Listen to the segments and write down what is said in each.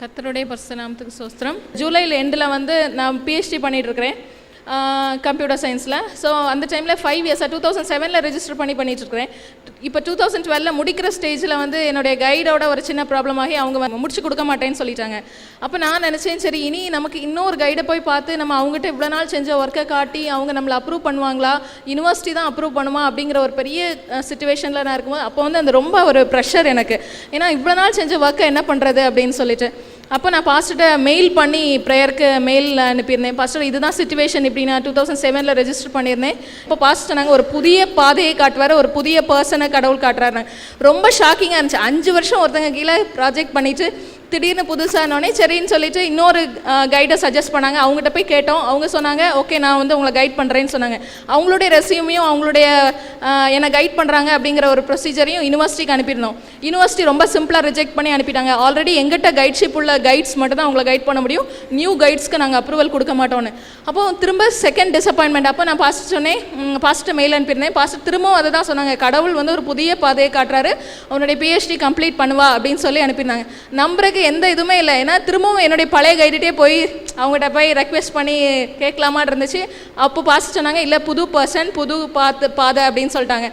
கத்தருடைய பரிசுநாமத்துக்கு சோஸ்திரம் ஜூலையில் எண்டில் வந்து நான் பிஹெச்டி பண்ணிட்டு இருக்கிறேன். கம்ப்யூட்டர் சயின்ஸில் ஸோ அந்த டைமில் ஃபைவ் இயர்ஸாக டூ தௌசண்ட் செவனில் ரெஜிஸ்டர் பண்ணி பண்ணிட்டு இருக்கிறேன் இப்போ டூ தௌசண்ட் டுவெலில் முடிக்கிற ஸ்டேஜில் வந்து என்னுடைய கைடோட ஒரு சின்ன ப்ராப்ளம் ஆகி அவங்க முடிச்சு கொடுக்க மாட்டேன்னு சொல்லிட்டாங்க. அப்போ நான் நினச்சேன் சரி இனி நமக்கு இன்னொரு கைடை போய் பார்த்து நம்ம அவங்ககிட்ட இவ்வளோ நாள் செஞ்ச ஒர்க்கை காட்டி அவங்க நம்மளை அப்ரூவ் பண்ணுவாங்களா? யூனிவர்சிட்டி தான் அப்ரூவ் பண்ணுமா? அப்படிங்கிற ஒரு பெரிய சுச்சுவேஷனில் நான் இருக்கும்போது அப்போ வந்து அந்த ரொம்ப ஒரு ப்ரெஷர் எனக்கு. ஏன்னா இவ்வளோ நாள் செஞ்ச ஒர்க்கை என்ன பண்ணுறது அப்படின்னு சொல்லிட்டு. அப்போ நான் பாஸ்டர்கிட்ட மெயில் பண்ணி ப்ரேயருக்கு மெயில் அனுப்பியிருந்தேன். பாஸ்டர் இதுதான் சுச்சுவேஷன் இப்படி நான் டூ தௌசண்ட் செவனில் ரெஜிஸ்டர் பண்ணியிருந்தேன். இப்போ பாஸ்டர் நாங்கள் ஒரு புதிய பாதையை காட்டுவார் ஒரு புதிய பர்சனை கடவுள் காட்டுறாரு ரொம்ப ஷாக்கிங்காக இருந்துச்சு. அஞ்சு வருஷம் ஒருத்தங்க கீழே ப்ராஜெக்ட் பண்ணிட்டு திடீர்னு புதுசானோடனே சரின்னு சொல்லிட்டு இன்னொரு கைடை சஜஸ்ட் பண்ணாங்க. அவங்ககிட்ட போய் கேட்டோம். அவங்க சொன்னாங்க ஓகே நான் வந்து உங்களை கைட் பண்ணுறேன்னு சொன்னாங்க. அவங்களுடைய ரெசியூமையும் அவங்களுடைய என்னை கைட் பண்ணுறாங்க அப்படிங்கிற ஒரு ப்ரொசீஜரையும் யூனிவர்சிட்டிக்கு அனுப்பியிருந்தோம். யூனிவர்சிட்டி ரொம்ப சிம்பிளாக ரிஜெக்ட் பண்ணி அனுப்பிட்டாங்க. ஆல்ரெடி எங்கிட்ட கைட்ஷிப் உள்ள கைட்ஸ் மட்டும் தான் அவங்களை கைட் பண்ண முடியும். நியூ கைட்ஸ்க்கு நாங்கள் அப்ரூவல் கொடுக்க மாட்டோம்னு. அப்போ திரும்ப செகண்ட் டிசப்பாயின்மெண்ட் அப்போ நான் பாஸ்ட் சொன்னேன் பாஸ்ட்டு மெயில் அனுப்பியிருந்தேன். பாஸ்ட் திரும்பவும் அதை தான் சொன்னாங்க. கடவுள் வந்து ஒரு புதிய பாதையை காட்டுறாரு. அவனுடைய பிஹெச்டி கம்ப்ளீட் பண்ணுவா அப்படின்னு சொல்லி அனுப்பியிருந்தாங்க. நம்புறதுக்கு எந்த இதுவுமே இல்லை. ஏன்னா திரும்பவும் என்னுடைய பழைய கைடிட்டே போய் அவங்ககிட்ட போய் ரெக்வெஸ்ட் பண்ணி கேட்கலாமான்னு இருந்துச்சு. அப்போ பாஸ்ட் சொன்னாங்க இல்லை புது பர்சன் புது பாத்து பாதை அப்படின்னு சொல்லிட்டாங்க.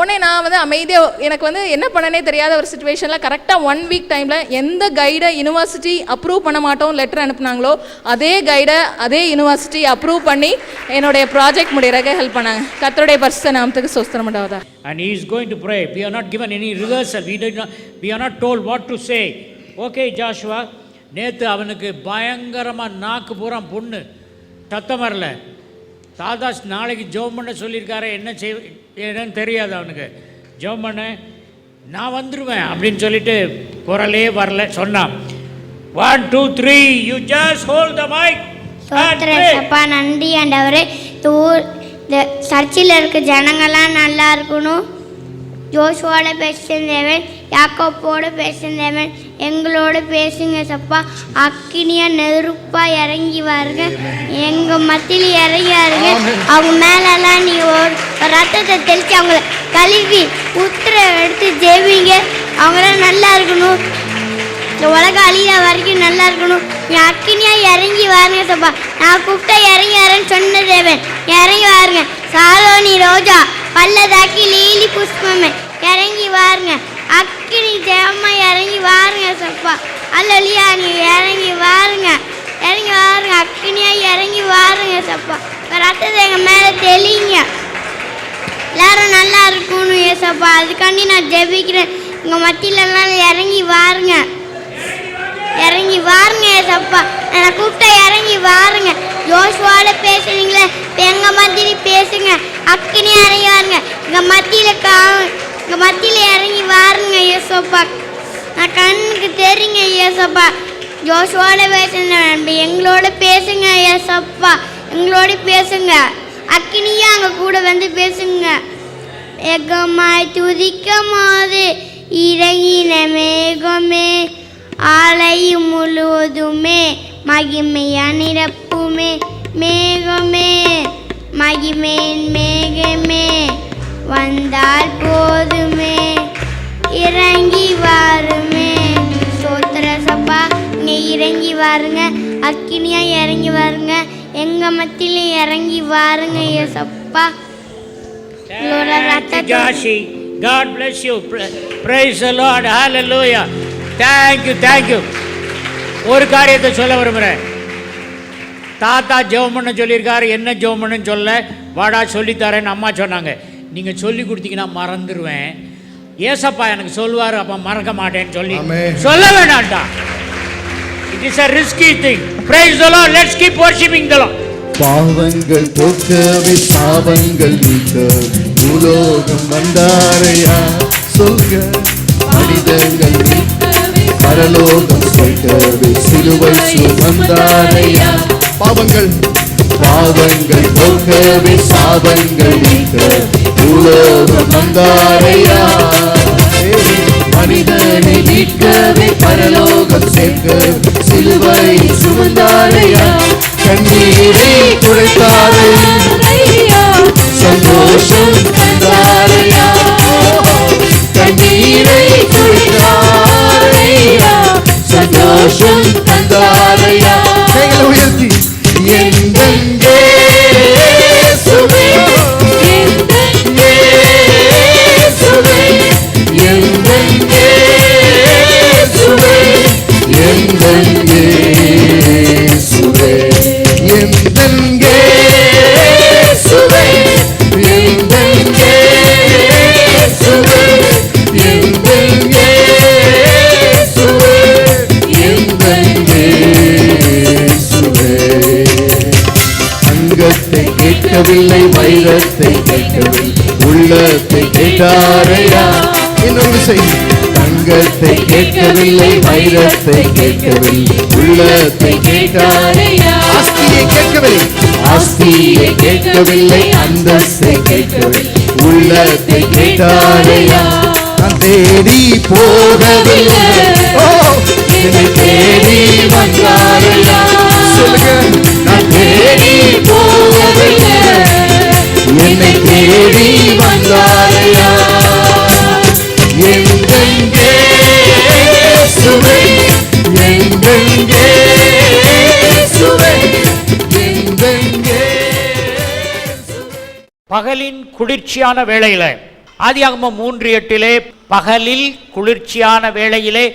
உடனே நான் வந்து அமைதியாக எனக்கு வந்து என்ன பண்ணனே தெரியாத ஒரு சுச்சுவேஷனில் கரெக்டாக ஒன் வீக் டைமில் எந்த கைடை யூனிவர்சிட்டி அப்ரூவ் பண்ண மாட்டோம் லெட்டர் அனுப்புனாங்களோ அதே கைடை அதே யூனிவர்சிட்டி அப்ரூவ் பண்ணி என்னுடைய ப்ராஜெக்ட் முடிகிறக்க ஹெல்ப் பண்ணாங்க. கத்தருடைய பரிசு நாமத்துக்கு சொஸ்திரம் உண்டாவதா And he is to to pray. We are not given any rehearsal. We, did not, we are not told Okay, Joshua. நேற்று அவனுக்கு பயங்கரமாக நாக்கு பூரா பொண்ணு. சத்தம் வரல. தாதா நாளைக்கு ஜெபம் பண்ண சொல்லியிருக்காரு என்ன செய் என்னன்னு தெரியாது அவனுக்கு. ஜெபம் பண்ண. நான் வந்துடுவேன் அப்படின்னு சொல்லிட்டு குரலே வரல சொன்னான். One two three you just hold the mic சோத்திரேசப்பா நன்றி ஆண்டவரே. தூர் இந்த சர்ச்சில் இருக்க ஜனங்கள்லாம் நல்லா இருக்கணும். ஜோஷுவோட பேசுகிற தேவன் யாக்கோப்போடு பேசுகிற தேவன் எங்களோட பேசுங்க சப்பா. அக்கினியா நெருப்பா இறங்கி வாருங்க. எங்கள் மத்தியில் இறங்கி வாருங்க. அவங்க மேலெல்லாம் நீ ஒரு ரத்தத்தை தெளித்து அவங்கள கழுவி உத்திர எடுத்து ஜெபிங்க. அவங்களாம் நல்லா இருக்கணும். இந்த உலகம் அழியிற வரைக்கும் நல்லா இருக்கணும். நீ அக்கினியா இறங்கி வாருங்க சப்பா. நான் கூப்பிட்டா இறங்கி வரேன்னு சொன்ன தேவன். இறங்கி வாருங்க. சாலோனி ரோஜா பல்லதாக்கி லீலி புஷ்பமே. இறங்கி வாருங்க. அக்கினி ஜெயம்மா இறங்கி வாருங்க சப்பா. அல்லலியா நீ இறங்கி வாருங்க. இறங்கி வாருங்க அக்கினியா இறங்கி வாருங்க சப்பா. ரத்தத்தை எங்கள் மேலே தெளிங்க. எல்லாரும் நல்லா இருக்கணும் ஏசப்பா அதுக்காண்டி நான் ஜெபிக்கிறேன். உங்கள் மத்தியிலலாம் இறங்கி வாருங்க. இறங்கி வாருங்க ஏசப்பா நான் கூப்பிட்டா இறங்கி வாருங்க. ஜோஷுவால பேசுனீங்களே இப்போ எங்கள் மத்தியில் பேசுங்க. அக்கினி இறங்கி வாருங்க. எங்கள் மத்தியில் கா எங்கள் மத்தியில் இறங்கி வாருங்க ஏசப்பா நான் கண்ணுக்கு தெரியுங்க ஏசப்பா ஜோஷுவோட பேசுங்க எங்களோட பேசுங்க ஏசப்பா எங்களோட பேசுங்க. அக்கினியும் அங்கே கூட வந்து பேசுங்க. எகமாய் துதிக்கும் போது இறங்கின மேகமே ஆலையும் முழுவதுமே மகிமையா நிரப்புமே. மேகமே மகிமேன் மேகமே. வந்தால் போதுமே இறங்கி வாருமே சோத்திர சப்பா இங்கே இறங்கி வாருங்க அக்கினியா இறங்கி வாருங்க எங்க மத்தியில இறங்கி வாருங்க ஏசப்பா Joshi. God bless you. Pra- Praise the Lord. Hallelujah. Thank you, thank you. ஒரு காரியத்தை சொல்ல விரும்புகிறேன் தாத்தா ஜெபம் பண்ண சொல்லியிருக்காரு என்ன ஜெபம் பண்ணுன்னு சொல்ல வாடா சொல்லித்தரேன்னு அம்மா சொன்னாங்க நீங்கள் சொல்லி கொடுத்தீங்கன்னா மறந்துடுவேன் ஏசப்பா எனக்கு சொல்லுவார் அப்போ மறக்க மாட்டேன்னு சொல்லி. சொல்ல வேண்டாம்டா. It is a risky thing praise the lord let's keep worshipping the lord பாவங்கள் போக்கவே பாவங்கள் நீக்க. பூலோகம் வந்தாரையா? சொல்க மனிதர்கள் பரலோகம் சேர்க்கவே சிலுவை சுமந்தாரையா பாவங்கள். பாவங்கள் போக்கவே சாபங்கள் நீக்க. பூலோகம் வந்தாரையா மனிதனை மீட்கவே பரலோகம் சேர்க்க சிலுவை சுமந்தாரையா? கண்ணீரை குறைத்தாரையா சந்தோஷம் தந்தாரையா? கண்ணீரை குறைத்தாரையா சந்தோஷம் தந்தாரையா? கேட்டாரையா இன்னொரு செய்தி. தங்கத்தை கேட்கவில்லை வைரத்தை கேட்கவில்லை. உள்ளத்தை கேட்டாரையா ஆஸ்தியை கேட்கவில்லை. ஆஸ்தியை கேட்கவில்லை அந்தஸ்தை கேட்கவில்லை. உள்ளத்தை கேட்டாரையா நான் தேடி போகவில்லை. ஓ என்னை தேடி வந்தாரையா சொல்லுங்க. நான் தேடி போகவில்லை. என்னை தேடி பகலின் குளிர்ச்சியான வேளையில் ஆதியாகமம் மூன்று எட்டிலே பகலில் குளிர்ச்சியான வேளையிலே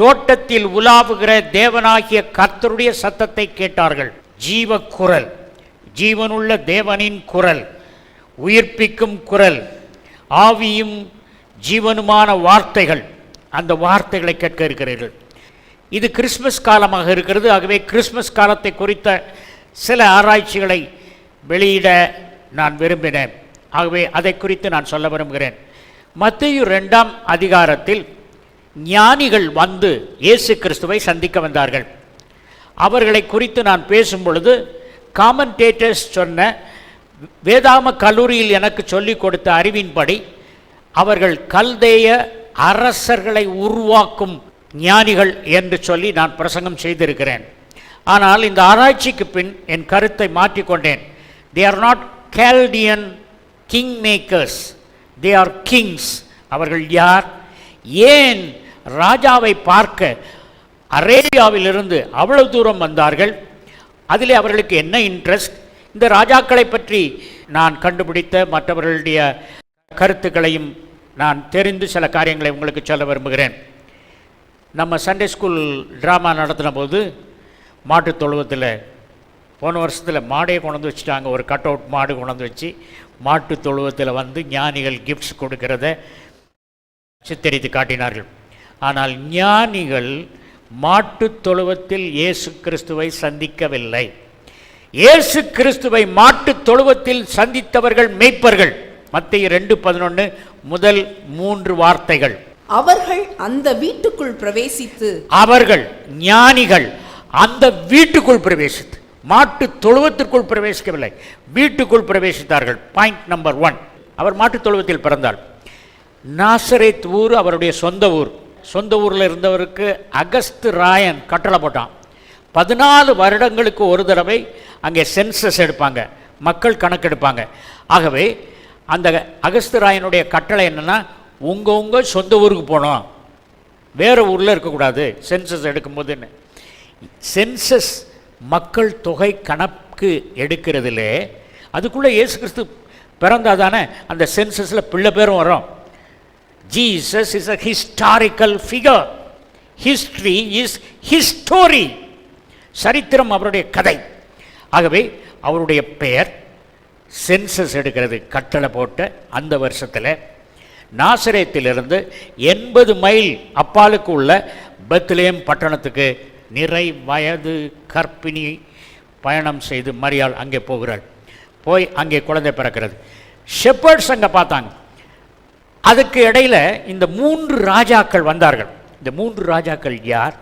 தோட்டத்தில் உலாவுகிற தேவனாகிய கர்த்தருடைய சத்தத்தை கேட்டார்கள். ஜீவ குரல் ஜீவனுள்ள தேவனின் குரல் உயிர்ப்பிக்கும் குரல் ஆவியும் ஜீவனுமான வார்த்தைகள். அந்த வார்த்தைகளை கேட்க இருக்கிறீர்கள். இது கிறிஸ்மஸ் காலமாக இருக்கிறது. ஆகவே கிறிஸ்மஸ் காலத்தை குறித்த சில ஆராய்ச்சிகளை வெளியிட நான் விரும்பினேன். ஆகவே அதை குறித்து நான் சொல்ல விரும்புகிறேன். மத்திய ரெண்டாம் அதிகாரத்தில் ஞானிகள் வந்து இயேசு கிறிஸ்துவை சந்திக்க வந்தார்கள். அவர்களை குறித்து நான் பேசும் பொழுது காமன்டேட்டர்ஸ் சொன்ன வேதாம கல்லூரியில் எனக்கு சொல்லிக் கொடுத்த அறிவின்படி அவர்கள் கல்தேய அரசர்களை உருவாக்கும் ஞானிகள் என்று சொல்லி நான் பிரசங்கம் செய்திருக்கிறேன். ஆனால் இந்த ஆராய்ச்சிக்கு பின் என் கருத்தை மாற்றிக்கொண்டேன் they are not Chaldean king makers they are kings அவர்கள் யார்? ஏன் ராஜாவை பார்க்க அரேபியாவிலிருந்து அவ்வளவு தூரம் வந்தார்கள்? அதிலே அவர்களுக்கு என்ன இன்ட்ரெஸ்ட் இந்த ராஜாக்களை பற்றி நான் கண்டுபிடித்த மற்றவர்களுடைய கருத்துக்களையும் நான் தெரிந்து சில காரியங்களை உங்களுக்கு சொல்ல விரும்புகிறேன். நம்ம சண்டே ஸ்கூல் ட்ராமா நடத்தின போது மாட்டுத் தொழுவத்தில் போன வருஷத்தில் மாடே கொண்டு வந்து வச்சுட்டாங்க. ஒரு கட் அவுட் மாடு கொண்டு வந்து வச்சு மாட்டுத் தொழுவத்தில் வந்து ஞானிகள் கிஃப்ட்ஸ் கொடுக்கிறத சித்தரித்து காட்டினார்கள். ஆனால் ஞானிகள் மாட்டுத் தொழுவத்தில் இயேசு கிறிஸ்துவை சந்திக்கவில்லை. இயேசு கிறிஸ்துவை மாட்டுத் தொழுவத்தில் சந்தித்தவர்கள் மெய்ப்பர்கள். மத்திய ரெண்டு பதினொன்று முதல் மூன்று வார்த்தைகள். அவர்கள் அந்த வீட்டுக்குள் பிரவேசித்து அவர்கள் ஞானிகள் அந்த வீட்டுக்குள் பிரவேசித்து. மாட்டு தொழுவத்திற்குள் பிரவேசிக்கவில்லை. வீட்டுக்குள் பிரவேசித்தார்கள். பாயிண்ட் நம்பர் ஒன் அவர் மாட்டுத் தொழுவத்தில் பிறந்தார். நாசரேத் ஊர் அவருடைய சொந்த ஊர். சொந்த ஊரில் இருந்தவருக்கு அகஸ்து ராயன் கட்டளை போட்டான். பதினாலு வருடங்களுக்கு ஒரு தடவை அங்கே சென்சஸ் எடுப்பாங்க. மக்கள் கணக்கெடுப்பாங்க. ஆகவே அந்த அகஸ்து ராயனுடைய கட்டளை என்னென்னா உங்கள் உங்கள் சொந்த ஊருக்கு போகணும். வேறு ஊரில் இருக்கக்கூடாது. சென்சஸ் எடுக்கும்போதுன்னு. சென்சஸ் மக்கள் தொகை கணக்கு எடுக்கிறதுலே அதுக்குள்ளே இயேசு கிறிஸ்து பிறந்தாதானே அந்த சென்சஸில் பிள்ளை பேரும் வரும். Jesus is a historical figure history is his story சரித்திரம் அவருடைய கதை. ஆகவே அவருடைய பெயர் சென்சஸ் எடுக்கிறது. கட்டளை போட்ட அந்த வருஷத்தில் நாசரேத்திலிருந்து எண்பது மைல் அப்பாலுக்கு உள்ள பெத்லேம் பட்டணத்துக்கு நிறை வயது கர்ப்பிணி பயணம் செய்து மரியாள் அங்கே போகிறாள். போய் அங்கே குழந்தை பிறக்கிறது. ஷெப்பர்ட்ஸ் அங்கே பார்த்தாங்க. அதுக்கு இடையில இந்த மூன்று ராஜாக்கள் வந்தார்கள். இந்த மூன்று ராஜாக்கள் யார்?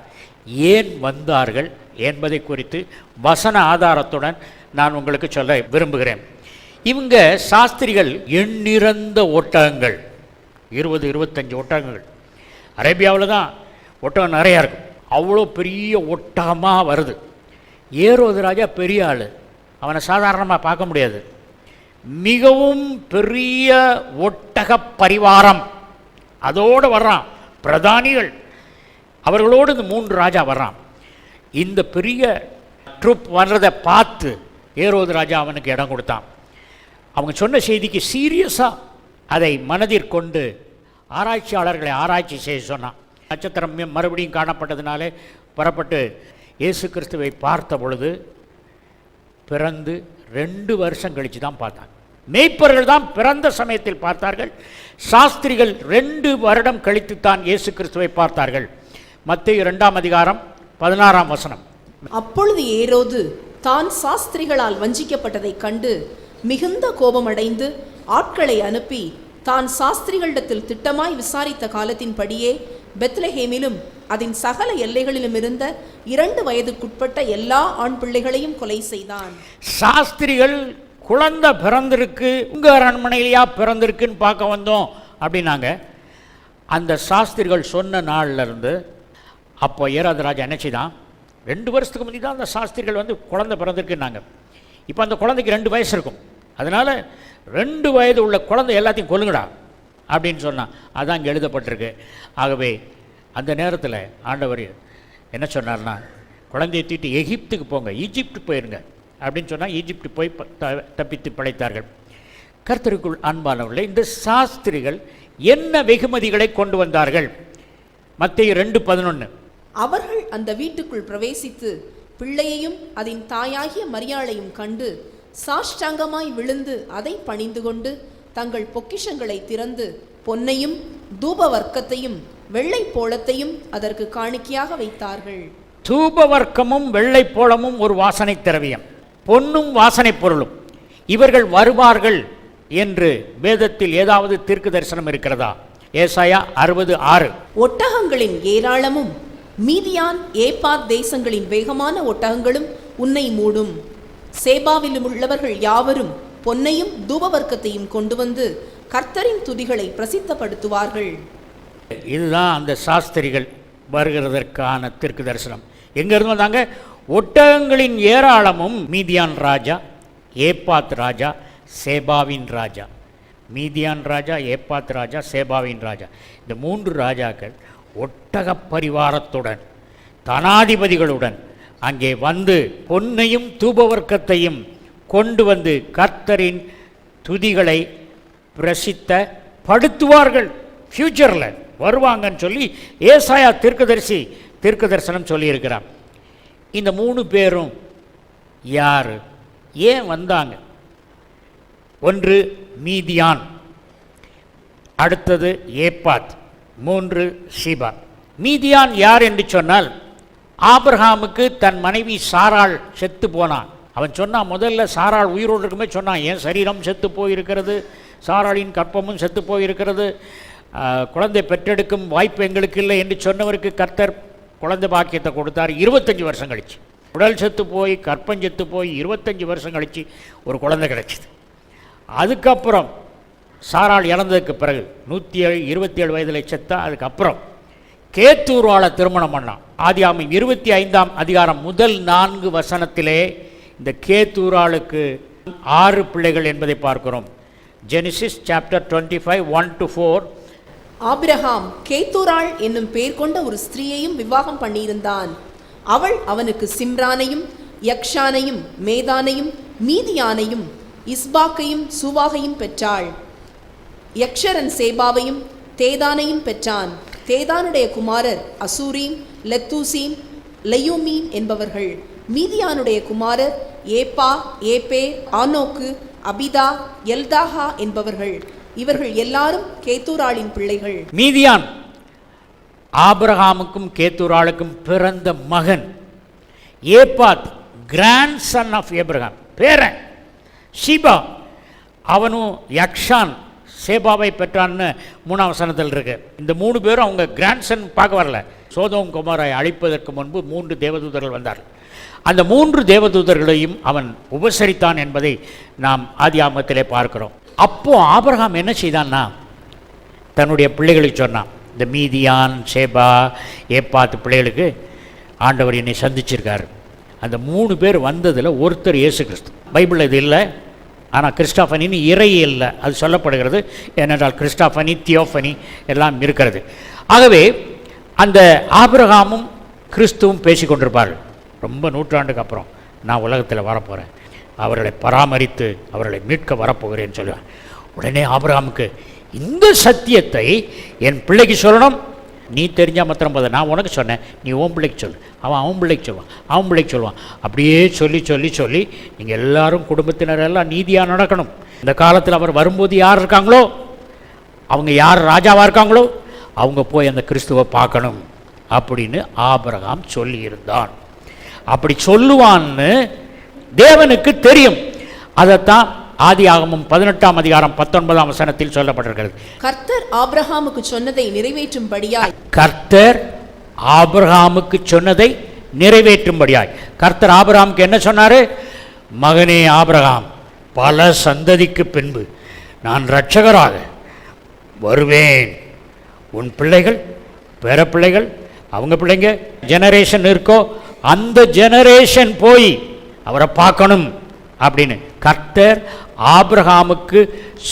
ஏன் வந்தார்கள் என்பதை குறித்து வசன ஆதாரத்துடன் நான் உங்களுக்கு சொல்ல விரும்புகிறேன். இவங்க சாஸ்திரிகள் எண்ணிறந்த ஒட்டகங்கள். இருபது இருபத்தஞ்சு ஒட்டகங்கள். அரேபியாவில் தான் ஒட்டகம் நிறையா இருக்கும் அவ்வளோ பெரிய ஒட்டமாக வருது. ஏரோது ராஜா பெரிய ஆள். அவனை சாதாரணமாக பார்க்க முடியாது. மிகவும் பெரிய ஒட்டக பரிவாரம். அதோடு வர்றான். பிரதானிகள். அவர்களோடு இந்த மூன்று ராஜா வர்றான். இந்த பெரிய ட்ரூப் வர்றதை பார்த்து ஏரோது ராஜா அவனுக்கு இடம் கொடுத்தான். அவங்க சொன்ன செய்திக்கு சீரியஸாக அதை மனதிற்கொண்டு ஆராய்ச்சியாளர்களை ஆராய்ச்சி செய்ய சொன்னான். நட்சத்திரம் மறுபடியும் காணப்பட்டதுனாலே புறப்பட்டு இயேசு கிறிஸ்துவை பார்த்த பொழுது பிறந்து ரெண்டு வருஷம் கழித்து தான் பார்த்தாங்க. மெய்ப்பர்கள் தான் பிறந்த சமயத்தில் பார்த்தார்கள். சாஸ்திரிகள் ரெண்டு வருடம் கழித்து தான் இயேசு கிறிஸ்துவை பார்த்தார்கள். மத்திய இரண்டாம் அதிகாரம் பதினாறாம் வசனம். அப்பொழுது ஏரோது தான் சாஸ்திரிகளால் வஞ்சிக்கப்பட்டதைக் கண்டு மிகுந்த கோபமடைந்து ஆட்களை அனுப்பி தான் சாஸ்திரிகளிடத்தில் திட்டமாய் விசாரித்த காலத்தின்படியே பெத்லஹேமிலும் அதன் சகல எல்லைகளிலும் இருந்த இரண்டு வயதுக்குட்பட்ட எல்லா ஆண் பிள்ளைகளையும் கொலை செய்தான். சாஸ்திரிகள் குழந்தை பிறந்திருக்கு உங்க அரண்மனையிலையா பிறந்திருக்குன்னு பார்க்க வந்தோம் அப்படின்னாங்க. அந்த சாஸ்திரிகள் சொன்ன நாள்ல இருந்து அப்போ ஏராதராஜா என்ன செய்தான்? ரெண்டு வருஷத்துக்கு முந்தி தான் அந்த சாஸ்திரிகள் வந்து குழந்தை பிறந்திருக்குன்னாங்க. இப்போ அந்த குழந்தைக்கு ரெண்டு வயசு இருக்கும். அதனால் ரெண்டு வயது உள்ள குழந்தை எல்லாத்தையும் கொல்லுங்கடா. அப்படின்னு சொன்னான் அதான் இங்கே எழுதப்பட்டிருக்கு. ஆகவே அந்த நேரத்தில் ஆண்டவர் என்ன சொன்னார்னா குழந்தையை தூக்கிட்டு எகிப்துக்கு போங்க ஈஜிப்ட் போயிருங்க. அப்படின்னு சொன்னால் ஈஜிப்ட் போய் த- தப்பித்து பிழைத்தார்கள். கர்த்தருக்குள் அன்பானவர்களே இந்த சாஸ்திரிகள் என்ன வெகுமதிகளை கொண்டு வந்தார்கள்? மத்திய ரெண்டு பதினொன்று அவர்கள் அந்த வீட்டுக்குள் பிரவேசித்து பிள்ளையையும் அதன் தாயாகிய மரியாளையும் கண்டு சாஷ்டாங்கமாய் விழுந்து அதை பணிந்து கொண்டு தங்கள் பொக்கிஷங்களை திறந்து பொன்னையும் தூப வர்க்கத்தையும் வெள்ளை போளத்தையும் அதற்கு காணிக்கையாக வைத்தார்கள். தூபவர்க்கமும் வெள்ளைப்போளமும் ஒரு வாசனை திரவியம். பொன்னும் வாசனை பொருளும். இவர்கள் வருவார்கள் என்று வேதத்தில் ஏதாவது தீர்க்க தரிசனம் இருக்கிறதா? ஏசாயா அறுபது ஆறு. ஒட்டகங்களின் ஏராளமும் மீதியான் ஏப்பாத் தேசங்களின் வேகமான ஒட்டகங்களும் உன்னை மூடும். சேபாவிலும் உள்ளவர்கள் யாவரும் பொன்னையும் தூபவர்க்கத்தையும் கொண்டு வந்து கர்த்தரின் துதிகளை பிரசித்தப்படுத்துவார்கள். இதுதான் அந்த சாஸ்திரிகள் வருகிறதற்கான தெற்கு தரிசனம். எங்கேருந்து வந்தாங்க? ஒட்டகங்களின் ஏராளமும் மீதியான் ராஜா ஏப்பாத் ராஜா சேபாவின் ராஜா. மீதியான் ராஜா ஏப்பாத் ராஜா சேபாவின் ராஜா. இந்த மூன்று ராஜாக்கள் ஒட்டக பரிவாரத்துடன் தனாதிபதிகளுடன் அங்கே வந்து பொன்னையும் தூபவர்க்கத்தையும் கொண்டு வந்து கர்த்தரின் துதிகளை பிரசித்த படுத்துவார்கள். ஃப்யூச்சரில் வருவாங்கன்னு சொல்லி ஏசாயா தீர்க்கதரிசி தீர்க்க தரிசனம் சொல்லியிருக்கிறான் இந்த மூணு பேரும் யார்? ஏன் வந்தாங்க? ஒன்று மீதியான். அடுத்தது ஏப்பாத். மூன்று ஷீபா. மீதியான் யார் என்று சொன்னால் ஆப்ரஹாமுக்கு தன் மனைவி சாராள் செத்து போனான். அவன் சொன்னான் முதல்ல சாராள் உயிரோடு இருக்குமே சொன்னான் என் சரீரம் செத்து போயிருக்கிறது சாராளின் கற்பமும் செத்து போயிருக்கிறது. குழந்தை பெற்றெடுக்கும் வாய்ப்பு எங்களுக்கு இல்லை என்று சொன்னவருக்கு கர்த்தர் குழந்தை பாக்கியத்தை கொடுத்தார். இருபத்தஞ்சி வருஷம் கழிச்சு. உடல் செத்து போய் கற்பம் செத்து போய் இருபத்தஞ்சி வருஷம் கழிச்சு ஒரு குழந்தை கிடச்சிது. அதுக்கப்புறம் சாராள் இறந்ததுக்கு பிறகு நூற்றி ஏழு இருபத்தி ஏழு வயதில் செத்தா அதுக்கப்புறம் கேத்தூர்வாளை திருமணம் பண்ணான். ஆதியாமம் இருபத்தி ஐந்தாம் அதிகாரம் முதல் நான்கு வசனத்திலே இந்த கேத்தூராளுக்கு ஆறு பிள்ளைகள் என்பதை பார்க்கிறோம். Genesis chapter twenty five one to four Abraham கேத்தூராள் என்னும் பெயர் கொண்ட ஒரு ஸ்திரீயையும் விவாகம் பண்ணியிருந்தான். அவள் அவனுக்கு சிம்ரானையும் யக்ஷானையும் மேதானையும் மீதியானையும் இஸ்பாக்கையும் சூவாகையும் பெற்றாள். யக்ஷரன் சேபாவையும் தேதானையும் பெற்றான். தேதானுடைய குமாரர் அசூரீம் லெத்தூசீம் லயூமீன் என்பவர்கள். மீதியானுடைய குமாரர் ஏப்பா ஏபே ஆனோக்கு அபிதா எல்தாஹா என்பவர்கள். இவர்கள் எல்லாரும் கேத்தூராளின் பிள்ளைகள். மீதியான் ஆபிரகாமுக்கும் கேத்தூராளுக்கும் பிறந்த மகன். ஏபாத் கிராண்ட் சன் ஆஃப் ஏப்ரஹாம் பேரன் ஷீபா. அவனும் யக்ஷான் சேபாவை பெற்றான்னு மூணாம் வசனத்தில் இருக்கு. இந்த மூணு பேரும் அவங்க கிராண்ட் சன் பார்க்க வரல. சோதோம் குமாரை அழைப்பதற்கு முன்பு மூன்று தேவதூதர்கள் வந்தார்கள். அந்த மூன்று தேவதூதர்களையும் அவன் உபசரித்தான் என்பதை நாம் ஆதியாமத்திலே பார்க்கிறோம். அப்போ ஆபிரகாம் என்ன செய்தான்னா தன்னுடைய பிள்ளைகளுக்கு சொன்னான் இந்த மீதியான் சேபா ஏப்பாத்து பிள்ளைகளுக்கு ஆண்டவர் என்னை சந்திச்சிருக்காரு. அந்த மூணு பேர் வந்ததில் ஒருத்தர் இயேசு கிறிஸ்து. பைபிள் இது இல்லை ஆனால் கிறிஸ்டாஃபனின்னு இறை இல்லை. அது சொல்லப்படுகிறது ஏனென்றால் கிறிஸ்டாஃபனி தியோஃபனி எல்லாம் இருக்கிறது. ஆகவே அந்த ஆபிரகாமும் கிறிஸ்துவும் பேசி கொண்டிருப்பார்கள் ரொம்ப நூற்றாண்டுக்கு அப்புறம் நான் உலகத்தில் வரப்போகிறேன் அவர்களை பராமரித்து அவர்களை மீட்க வரப்போகிறேன்னு சொல்லுவேன் உடனே ஆபிரகாமுக்கு இந்த சத்தியத்தை என் பிள்ளைக்கு சொல்லணும். நீ தெரிஞ்சால் மாத்திரம் போதும். நான் உனக்கு சொன்னேன். நீ ஓம் பிள்ளைக்கு சொல்லு. அவன் அவன் பிள்ளைக்கு சொல்லுவான். அவன் பிள்ளைக்கு சொல்லுவான். அப்படியே சொல்லி சொல்லி சொல்லி நீங்கள் எல்லாரும் குடும்பத்தினரெல்லாம் நீதியாக நடக்கணும். இந்த காலத்தில் அவர் வரும்போது யார் இருக்காங்களோ அவங்க யார் ராஜாவாக இருக்காங்களோ அவங்க போய் அந்த கிறிஸ்துவை பார்க்கணும் அப்படின்னு ஆபிரகாம் சொல்லியிருந்தான். அப்படி சொல்லுவான்னு தேவனுக்கு தெரியும். அதைத்தான் ஆதி ஆகமம் பதினெட்டாம் அதிகாரம் பத்தொன்பதாம் வசனத்தில் சொல்லப்பட்டிருக்கிறது. கர்த்தர் ஆபிரகாமுக்கு சொன்னதை நிறைவேற்றும்படியாய். கர்த்தர் ஆபிரகாமுக்கு சொன்னதை நிறைவேற்றும்படியாய். கர்த்தர் ஆபிரகாமுக்கு என்ன சொன்னாரு? மகனே ஆபிரகாம் பல சந்ததிக்கு பின்பு நான் இரட்சகராக வருவேன். உன் பிள்ளைகள் பேர பிள்ளைகள் அவங்க பிள்ளைங்க ஜெனரேஷன் இருக்கோ அந்த ஜெனரேஷன் போய் அவரை பார்க்கணும் அப்படின்னு கர்த்தர் ஆபிரகாமுக்கு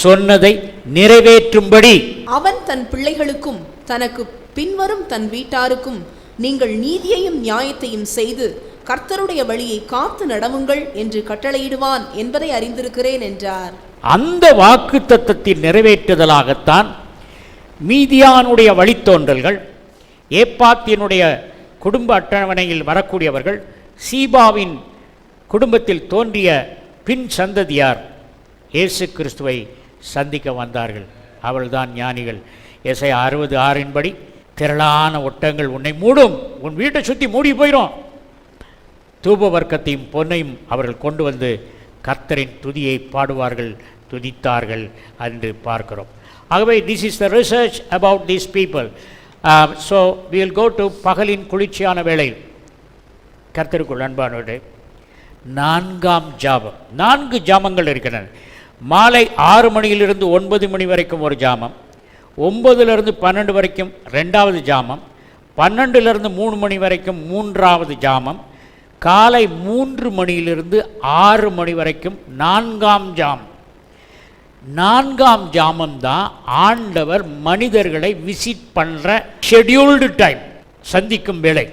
சொன்னதை நிறைவேற்றும்படி. அவன் தன் பிள்ளைகளுக்கும் தனக்கு பின்வரும் தன் வீட்டாருக்கும் நீங்கள் நீதியையும் நியாயத்தையும் செய்து கர்த்தருடைய வழியை காத்து நடவுங்கள் என்று கட்டளையிடுவான் என்பதை அறிந்திருக்கிறேன் என்றார். அந்த வாக்கு தத்தத்தின் நிறைவேற்றுதலாகத்தான் மீதியானுடைய வழித்தோன்றல்கள் ஏப்பாத்தியனுடைய குடும்ப அட்டவணையில் வரக்கூடியவர்கள் சீபாவின் குடும்பத்தில் தோன்றிய பின் சந்ததியார் இயேசு கிறிஸ்துவை சந்திக்க வந்தார்கள். அவள்தான் ஞானிகள். எஸ்ஐ அறுபது ஆறின்படி திரளான ஒட்டங்கள் உன்னை மூடும். உன் வீட்டை சுற்றி மூடி போயிடும் தூப வர்க்கத்தையும் பொன்னையும் அவர்கள் கொண்டு வந்து கர்த்தரின் துதியை பாடுவார்கள் துதித்தார்கள் என்று பார்க்கிறோம். ஆகவே this is the research about these people so will go to பகலின் குளிர்ச்சியான வேளை கர்த்தருக்குள் அன்பானோடு நான்காம் ஜாபம். நான்கு ஜாமங்கள் இருக்கின்றன. மாலை ஆறு மணியிலிருந்து ஒன்பது மணி வரைக்கும் ஒரு ஜாமம். ஒம்பதுலேருந்து பன்னெண்டு வரைக்கும் ரெண்டாவது ஜாமம். பன்னெண்டுலேருந்து மூணு மணி வரைக்கும் மூன்றாவது ஜாமம். காலை மூன்று மணியிலிருந்து ஆறு மணி வரைக்கும் நான்காம் ஜாமம். நான்காம் ஜாமம் தான் ஆண்டவர் மனிதர்களை விசிட் பண்ணுற ஷெட்யூல்டு டைம் சந்திக்கும் வேளை.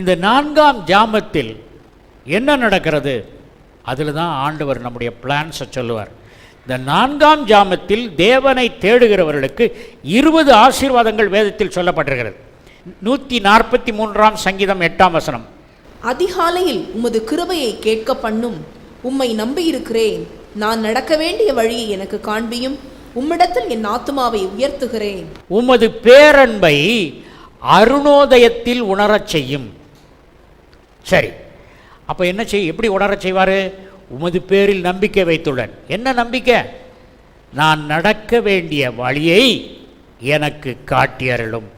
இந்த நான்காம் ஜாமத்தில் என்ன நடக்கிறது? அதில் தான் ஆண்டவர் நம்முடைய பிளான்ஸை சொல்லுவார். இந்த நான்காம் ஜாமத்தில் தேவனை தேடுகிறவர்களுக்கு இருபது ஆசீர்வாதங்கள் வேதத்தில் சொல்லப்பட்டிருக்கிறது. நூற்றி நாற்பத்தி மூன்றாம் சங்கீதம் எட்டாம் வசனம். அதிகாலையில் உமது கிருபையை கேட்க பண்ணும் உம்மை நம்பியிருக்கிறேன். நான் நடக்க வேண்டிய வழியை எனக்கு காண்பியும். உம்மிடத்தில் என் ஆத்துமாவை உயர்த்துகிறேன். உமது பேரன்பை அருணோதயத்தில் உணரச் செய்யும். சரி. அப்போ என்ன செய் எப்படி உணரச் செய்வார்? உமது பேரில் நம்பிக்கை வைத்துள்ளன். என்ன நம்பிக்கை? நான் நடக்க வேண்டிய வழியை எனக்கு காட்டியருளும்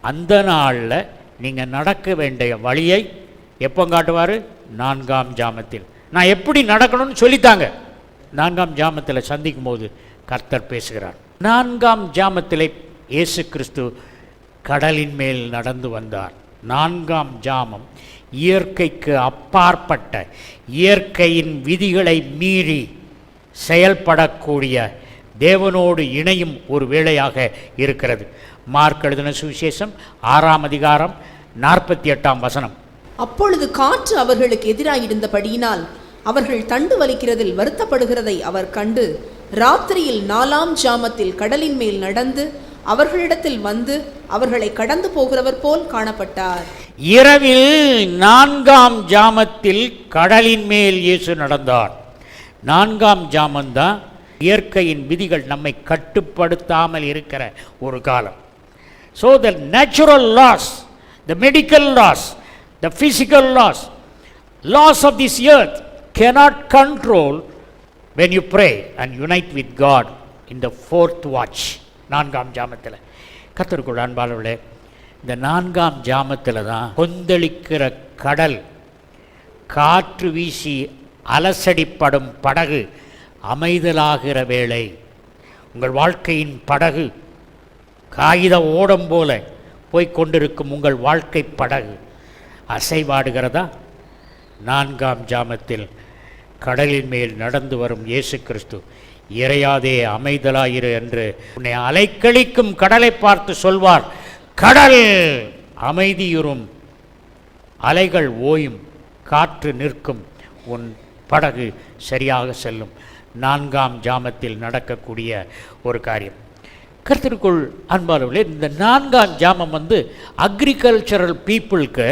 அந்த நாளில் நீங்கள் நடக்க வேண்டிய வழியை எப்போ காட்டுவார்? நான்காம் ஜாமத்தில். நான் எப்படி நடக்கணும்னு சொல்லித்தாங்க. நான்காம் ஜாமத்தில் சந்திக்கும் போது கர்த்தர் பேசுகிறார். நான்காம் ஜாமத்திலே இயேசு கிறிஸ்து கடலின் மேல் நடந்து வந்தார். நான்காம் ஜாமம் இயற்கைக்கு அப்பாற்பட்ட இயற்கையின் விதிகளை மீறி செயல்படக்கூடிய தேவனோடு இணையும் ஒரு வேளையாக இருக்கிறது. மார்க் எழுதின சுவிசேஷம் ஆறாம் அதிகாரம் நாற்பத்தி எட்டாம் வசனம். அப்பொழுது காற்று அவர்களுக்கு எதிராக இருந்தபடியினால் அவர்கள் தண்டு வலிக்கிறதில் வருத்தப்படுகிறதை அவர் கண்டு ராத்திரியில் நாலாம் ஜாமத்தில் கடலின் மேல் நடந்து அவர்களிடத்தில் வந்து அவர்களை கடந்து போகிறவர் போல் காணப்பட்டார். இரவில் நான்காம் ஜாமத்தில் கடலின் மேல் இயேசு நடந்தார். நான்காம் ஜாமந்தான் இயற்கையின் விதிகள் நம்மை கட்டுப்படுத்தாமல் இருக்கிற ஒரு காலம். So the natural laws the medical laws the physical laws laws of this earth cannot control when you pray and unite with God in the fourth watch நான்காம் ஜாமத்தில். கத்தருக்குள் அன்பாளர்களே இந்த நான்காம் ஜாமத்தில் தான் கொந்தளிக்கிற கடல் காற்று வீசி அலசடிப்படும் படகு அமைதலாகிற வேளை உங்கள் வாழ்க்கையின் படகு காகித ஓடம் போல போய்க் கொண்டிருக்கும் உங்கள் வாழ்க்கை படகு அசைவாடுகிறதா? நான்காம் ஜாமத்தில் கடலின் மேல் நடந்து வரும் இயேசு கிறிஸ்து இறையாதே அமைதலாயிரு என்று உன்னை அலைக்கழிக்கும் கடலை பார்த்து சொல்வார். கடல் அமைதியுறும் அலைகள் ஓயும் காற்று நிற்கும் உன் படகு சரியாக செல்லும். நான்காம் ஜாமத்தில் நடக்கக்கூடிய ஒரு காரியம். கருத்திற்குள் அன்பாளர்களே இந்த நான்காம் ஜாமம் வந்து அக்ரிகல்ச்சரல் பீப்புளுக்கு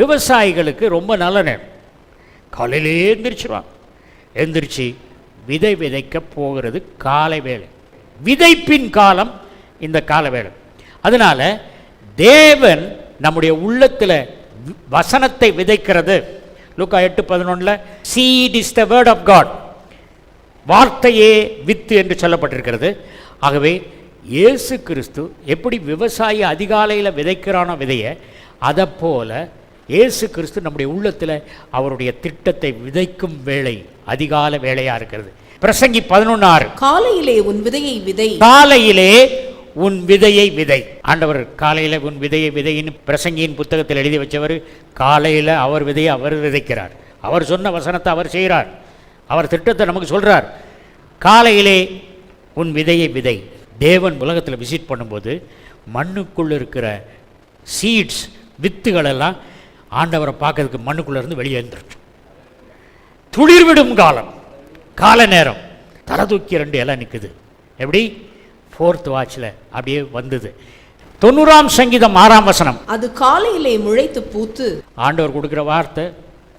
விவசாயிகளுக்கு ரொம்ப நல்ல நேரம். காலையிலே எந்திரிச்சிருவாங்க எந்திரிச்சு விதை விதைக்க போகிறது காலை வேலை. விதைப்பின் காலம் இந்த கால வேலை. அதனால் தேவன் நம்முடைய உள்ளத்தில் வசனத்தை விதைக்கிறது. லூக்கா எட்டு பதினொன்றில் seed is the word of God வார்த்தையே வித்து என்று சொல்லப்பட்டிருக்கிறது. ஆகவே இயேசு கிறிஸ்து எப்படி விவசாயி அதிகாலையில் விதைக்கிறானோ விதையை அதை போல இயேசு கிறிஸ்து நம்முடைய உள்ளத்தில் அவருடைய திட்டத்தை விதைக்கும் வேலை அதிகால வேலையாக இருக்கிறது. பிரசங்கி பதினொன்று ஆறு காலையிலே உன் விதையை விதை. காலையிலே உன் விதையை விதை. ஆண்டவர் காலையில் உன் விதையை விதைன்னு பிரசங்கியின் புத்தகத்தில் எழுதி வச்சவர் காலையில் அவர் விதையை அவர் விதைக்கிறார். அவர் சொன்ன வசனத்தை அவர் செய்கிறார். அவர் திட்டத்தை நமக்கு சொல்கிறார் காலையிலே உன் விதையை விதை. தேவன் உலகத்தில் விசிட் பண்ணும்போது மண்ணுக்குள்ள இருக்கிற சீட்ஸ் வித்துகளெல்லாம் ஆண்டவரை பார்க்கறதுக்கு மண்ணுக்குள்ள இருந்து வெளியே எழுந்துருச்சு. துளிர்விடும் காலம் கால நேரம். தலை தூக்கி ரெண்டு இலை நிற்குது எப்படி? ஃபோர்த் வாட்சில் அப்படியே வந்தது. தொண்ணூறாம் சங்கீதம் ஆறாம் வசனம். அது காலையிலே முளைத்து பூத்து ஆண்டவர் கொடுக்குற வார்த்தை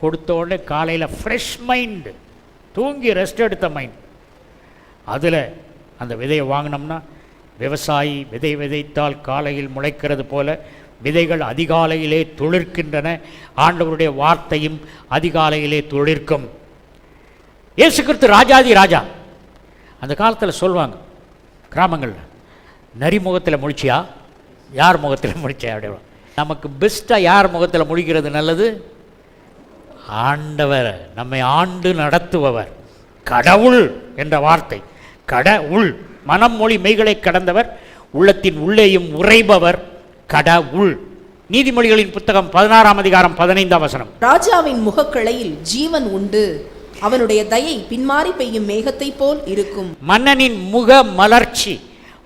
கொடுத்த உடனே காலையில் ஃப்ரெஷ் மைண்டு தூங்கி ரெஸ்ட் எடுத்த மைண்ட் அதில் அந்த விதையை வாங்கினோம்னா விவசாயி விதை விதைத்தால் காலையில் முளைக்கிறது போல விதைகள் அதிகாலையிலே துளிர்க்கின்றன. ஆண்டவருடைய வார்த்தையும் அதிகாலையிலே துளிர்க்கும். இயேசு கிறிஸ்து ராஜாதி ராஜா. அந்த காலத்தில் சொல்லுவாங்க கிராமங்களில் நரி முகத்தில் முழிச்சியா? யார் முகத்தில் முழிச்சா? அப்படி நமக்கு பெஸ்ட்டாக யார் முகத்தில் முழிக்கிறது நல்லது? ஆண்டவர் நம்மை ஆண்டு நடத்துபவர். கடவுள் என்ற வார்த்தை. கடவுள் மனம் மொழி மெய்களை கடந்தவர் உள்ளத்தின் உள்ளேயும் உறைபவர். கடவுள் நீதிமொழிகளின் புத்தகம் பதினாறாம் அதிகாரம் பதினைந்தாம் வசனம். ராஜாவின் முகக்களையில் ஜீவன் உண்டு. அவனுடைய தயை பின்மாறி பெய்யும் மேகத்தைப் போல் இருக்கும். மன்னனின் முக மலர்ச்சி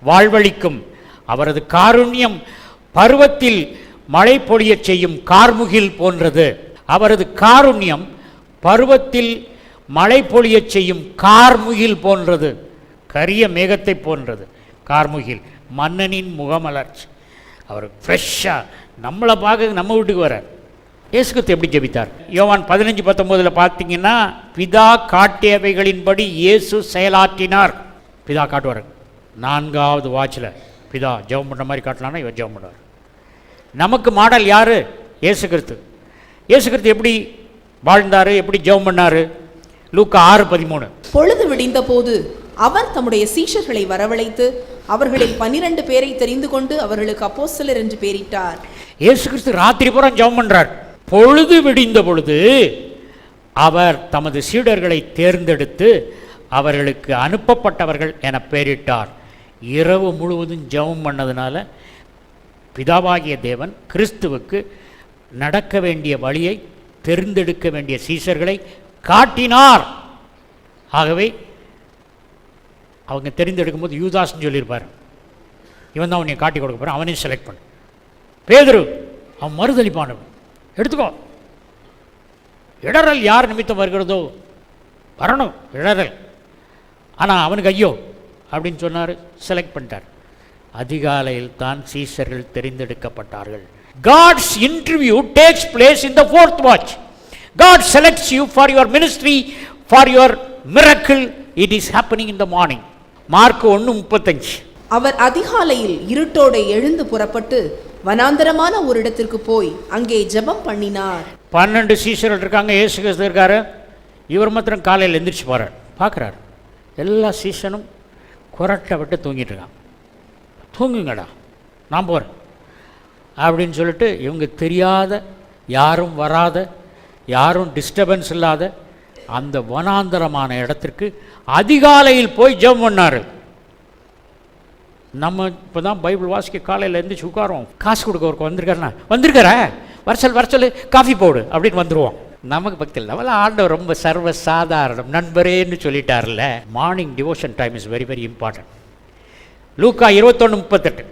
வாழ்வளிக்கும் அவரது காருண்யம் பருவத்தில் மழை பொழியச் செய்யும் கார்முகில் போன்றது. அவரது காருண்யம் பருவத்தில் மழை பொழியச் செய்யும் கார்முகில் போன்றது. கரிய மேகத்தை போன்றது. கார்முகில். மன்னனின் முகமலர்ச்சி. அவர் ஃப்ரெஷ்ஷாக நம்மளை பார்க்க நம்ம வீட்டுக்கு வரார் இயேசுக்கு எப்படி ஜெபித்தார்? யோவான் பதினஞ்சு பத்தொம்போதில் பார்த்தீங்கன்னா பிதா காட்டியவைகளின்படி இயேசு செயலாற்றினார். பிதா காட்டுவார். நான்காவது வாட்சில் பிதா ஜெபம் பண்ணுற மாதிரி காட்டலான்னா இவர் ஜெபம் பண்ணுவார். நமக்கு மாடல் யார்? இயேசு கிறிஸ்து. இயேசு கிறிஸ்து எப்படி வாழ்ந்தார்? எப்படி ஜெபம் பண்ணார்? லூக்கா ஆறு பதிமூணு. பொழுது விடிந்த போது அவர் தம்முடைய சீஷர்களை வரவழைத்து அவர்களில் பனிரெண்டு பேரை தெரிந்து கொண்டு அவர்களுக்கு அப்போஸ்தலர் என்று பேரிட்டார் இயேசு கிறிஸ்து ராத்திரி பூரா ஜெபம் பண்ணுறார் பொழுது விடிந்த பொழுது அவர் தமது சீடர்களை தேர்ந்தெடுத்து அவர்களுக்கு அனுப்பப்பட்டவர்கள் என பெயரிட்டார். இரவு முழுவதும் ஜெபம் பண்ணதுனால பிதாவாகிய தேவன் கிறிஸ்துவுக்கு நடக்க வேண்டிய வழியை தெரிந்தெடுக்க வேண்டிய சீசர்களை காட்டினார். ஆகவே அவங்க தெரிந்தெடுக்கும் போது யூதாஸ்ன்னு சொல்லியிருப்பார். இவன் தான் உன்னை காட்டி கொடுக்க போகிறான் அவனையும் செலக்ட் பண்ணு. பேதரு அவன் மறுதளிப்பானவன் எடுத்துக்கோ. இடறல் யார் நிமித்தம் வருகிறதோ வரணும் இடறல். ஆனால் அவனுக்கு ஐயோ அப்படின்னு சொன்னார் செலக்ட் பண்ணிட்டார். அதிகாலையில் தான் சீசர்கள் தெரிந்தெடுக்கப்பட்டார்கள். God's interview takes place in the fourth watch God selects you for your ministry for your miracle it is happening in the morning Mark ஒன்று முப்பத்தஞ்சு. அவர் அதிகாலையில் இருட்டோടെ எழுந்து புறப்பட்டு வனாந்தரமான ஒரு இடத்திற்கு போய் அங்கே ஜெபம் பண்ணினார். பன்னெண்டு சீசர்கள் இருக்காங்க இயேசு கிறிஸ்து இருக்காரு. இவர் மாத்திரம் காலையில் எந்திரிச்சு போகிறார் பார்க்குறாரு. எல்லா சீசனும் குரட்டை விட்டு தூங்கிட்டு இருக்காங்க தூங்குங்கடா நான் போகிறேன் அப்படின்னு சொல்லிட்டு இவங்க தெரியாத யாரும் வராத யாரும் டிஸ்டர்பன்ஸ் இல்லாத அந்த வனாந்தரமான இடத்திற்கு அதிகாலையில் போய் ஜெபம் பண்ணார். நம்ம இப்போ தான் பைபிள் வாசிக்க காலையில் எழுந்திரிச்சு உட்காரோம் காசு கொடுக்க ஒருக்க வந்திருக்காருண்ணா வந்திருக்கிற வரச்சல் வரச்சல் காஃபி போடு அப்படின்னு வந்துடுவோம் நமக்கு பக்கத்தில் நம்மள ஆண்டவர் ரொம்ப சர்வ சாதாரணம் நண்பரேன்னு சொல்லிட்டார்ல morning devotion time is very very important லூக்கா இருபத்தொன்று முப்பத்தெட்டு.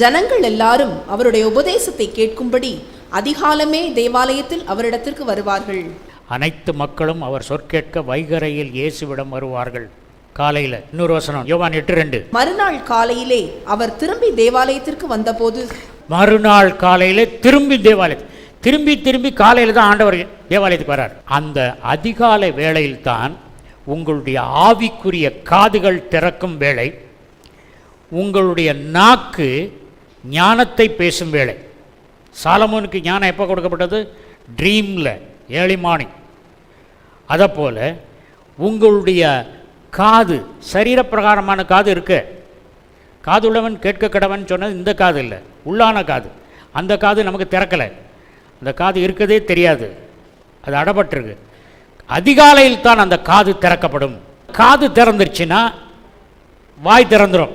ஜனங்கள் எல்லாரும் அவருடைய உபதேசத்தை கேட்கும்படி அதிகாலமே தேவாலயத்தில் அவரிடத்திற்கு வருவார்கள். அனைத்து மக்களும் அவர் சொற்கேட்க வைகரையில் இயேசுவிடம் வருவார்கள். காலையில் இன்னொரு வசனம் யோவான் எட்டு ரெண்டு. மறுநாள் காலையிலே அவர் திரும்பி தேவாலயத்திற்கு வந்தபோது மறுநாள் காலையில் திரும்பி தேவாலயம் திரும்பி திரும்பி காலையில் தான் ஆண்டவர் தேவாலயத்துக்கு வரார். அந்த அதிகாலை வேளையில் தான் உங்களுடைய ஆவிக்குரிய காதுகள் திறக்கும் வேளை உங்களுடைய நாக்கு ஞானத்தை பேசும் வேளை. சாலமோனுக்கு ஞானம் எப்போ கொடுக்கப்பட்டது? ட்ரீமில் ஏர்லி மார்னிங் அதைப்போல் உங்களுடைய காது சரீரப்பிரகாரமான காது இருக்கு. காது உள்ளவன் கேட்க கடவன் சொன்னது இந்த காது இல்லை. உள்ளான காது. அந்த காது நமக்கு திறக்கலை. அந்த காது இருக்கதே தெரியாது. அது அடப்பட்டிருக்கு. அதிகாலையில் தான் அந்த காது திறக்கப்படும். காது திறந்துருச்சுன்னா வாய் திறந்துடும்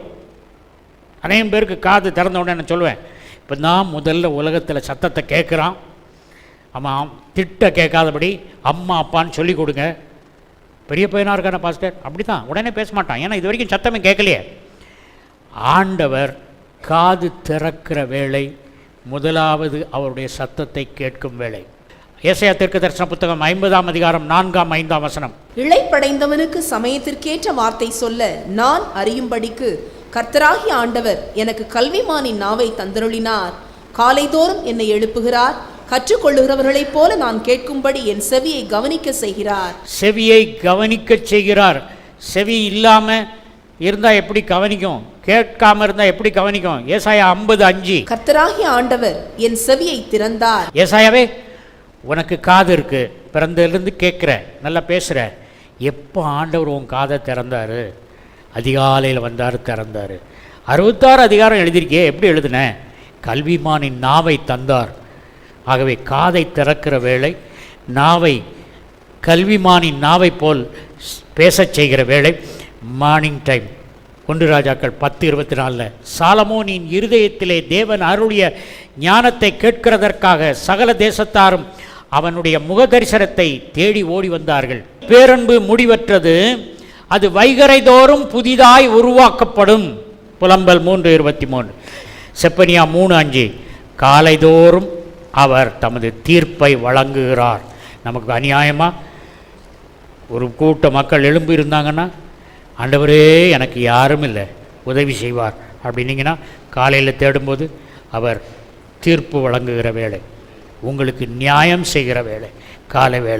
அநேகம் பேருக்கு காது திறந்த உடனே நான் சொல்லுவேன் இப்போ நான் முதல்ல உலகத்தில் சத்தத்தை கேட்குறான் ஆமாம் திட்ட கேட்காதபடி அம்மா அப்பான்னு சொல்லி கொடுங்க. பெரிய பையனாக இருக்கான பாஸ்டர்? அப்படி தான் உடனே பேச மாட்டான். ஏன்னா இது வரைக்கும் சத்தமே கேட்கலையே. ஆண்டவர் காது திறக்கிற வேளை முதலாவது அவருடைய சத்தத்தை கேட்கும் வேளை. ஏசையா தெற்கு தரிசன புத்தகம் ஐம்பதாம் அதிகாரம் நான்காம் ஐந்தாம் வசனம். இழைப்படைந்தவனுக்கு சமயத்திற்கேற்ற வார்த்தை சொல்ல நான் அறியும்படிக்கு கர்த்தராகி ஆண்டவர் எனக்கு கல்விமானின் நாவை தந்தருளினார். காலைதோறும் என்னை எழுப்புகிறார். கற்றுக்கொள்ளுகிறவர்களைப் போல நான் கேட்கும்படி என் செவியை கவனிக்க செய்கிறார். செவியை கவனிக்கச் செய்கிறார். செவி இல்லாமல் இருந்தால் எப்படி கவனிக்கும்? கேட்காம இருந்தால் எப்படி கவனிக்கும்? ஏசாயா ஐம்பது அஞ்சு. கர்த்தராகிய ஆண்டவர் என் செவியை திறந்தார். ஏசாயாவே உனக்கு காது இருக்கு. பிறந்ததுலேருந்து கேட்குற நல்லா பேசுகிற எப்போ ஆண்டவர் உன் காதை திறந்தாரு? அதிகாலையில் வந்தார் திறந்தார். அறுபத்தாறு அதிகாரம் எழுதியிருக்கே எப்படி எழுதுன? கல்விமானின் நாவை தந்தார். ஆகவே காதை திறக்கிற வேளை நாவை கல்விமானின் நாவை போல் பேசச் செய்கிற வேளை மார்னிங் டைம் ஒன்று ராஜாக்கள் பத்து இருபத்தி நாலில் சாலமோனின் இருதயத்திலே தேவன் அருளிய ஞானத்தை கேட்கிறதற்காக சகல தேசத்தாரும் அவனுடைய முக தரிசனத்தை தேடி ஓடி வந்தார்கள். பேரன்பு முடிவற்றது அது வைகரை தோறும் புதிதாய் உருவாக்கப்படும். புலம்பல் மூன்று இருபத்தி மூணு செப்பனியா மூணு அஞ்சு. காலைதோறும் அவர் தமது தீர்ப்பை வழங்குகிறார். நமக்கு அநியாயமாக ஒரு கூட்ட மக்கள் எழும்பு இருந்தாங்கன்னா ஆண்டவரே எனக்கு யாரும் இல்லை. உதவி செய்வார். அப்படின்னீங்கன்னா காலையில் தேடும்போது அவர் தீர்ப்பு வழங்குகிற வேலை உங்களுக்கு நியாயம் செய்கிற வேலை காலை வேலை